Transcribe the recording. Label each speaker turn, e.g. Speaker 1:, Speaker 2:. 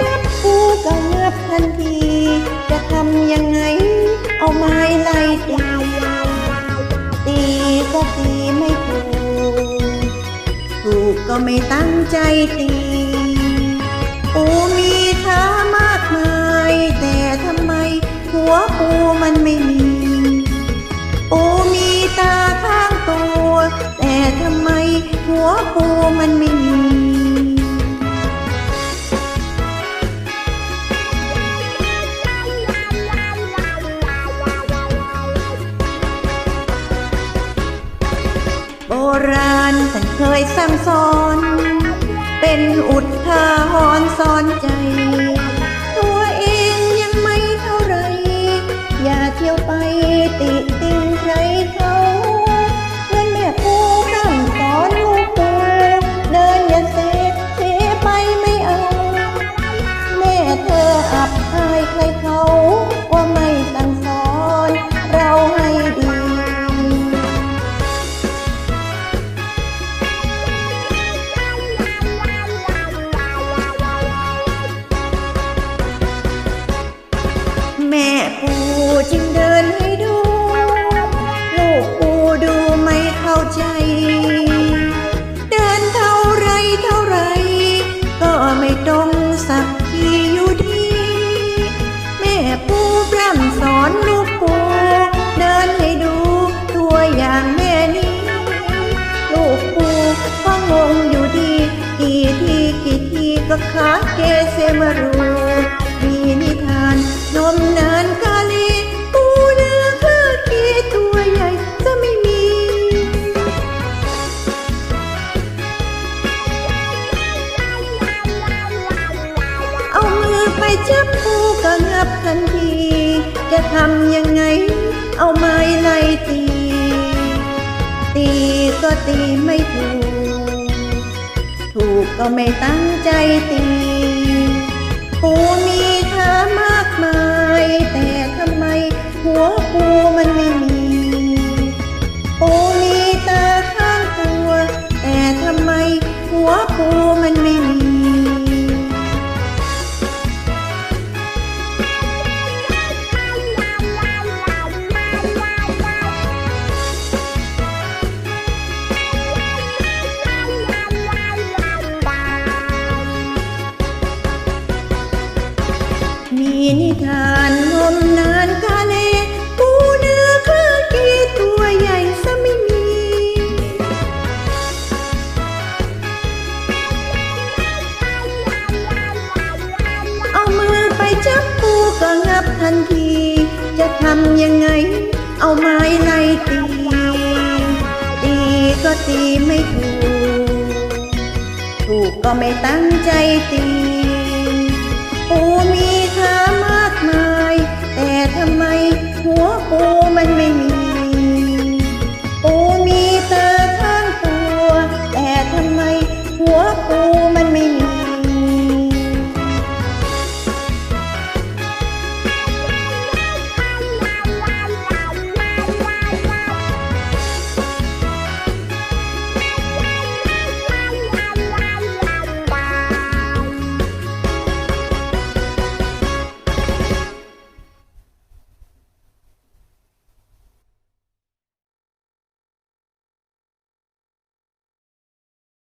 Speaker 1: จับปูก็งับทันที จะทำยังไง เอาไม้ไล่ตีตีก็ตีไม่ถูกถูกก็ไม่ตั้งใจตีปูมีท้ามากมาย แต่ทำไม หัวปูมันไม่มีปูมีตาข้างตัว แต่ทำไม หัวปูมันไม่มี ราณท่านเคยสั่งสอน เป็นอุทาหรณ์สอนใจ แม่ปูจึงเดินให้ดู ลูกปูดูไม่เข้าใจ เดินเท่าไรเท่าไร ก็ไม่ตรงสักทีอยู่ดี แม่ปูพร่ำสอนลูกปูเดินให้ดูตัวอย่างแม่นี้ ลูกปูก็งงอยู่ดี กี่ทีกี่ทีก็ขาเกเซมารู นนมนานกาลีปูเนื้อคือกีตัวใหญ่จะไม่มี เอามือไปจับปูก็งับทันที จะทำยังไง เอาไม้ไล่ตี ตีก็ตีไม่ถูก ถูกก็ไม่ตั้งใจตี นิทานงมนานกาเลปูเนื้อคลื่นกี่ตัวใหญ่ซะไม่มี เอามือไปจับปูก็งับทันที จะทำยังไง เอาไม้ไล่ตี ตีก็ตีไม่ถูก ถูกก็ไม่ตั้งใจตี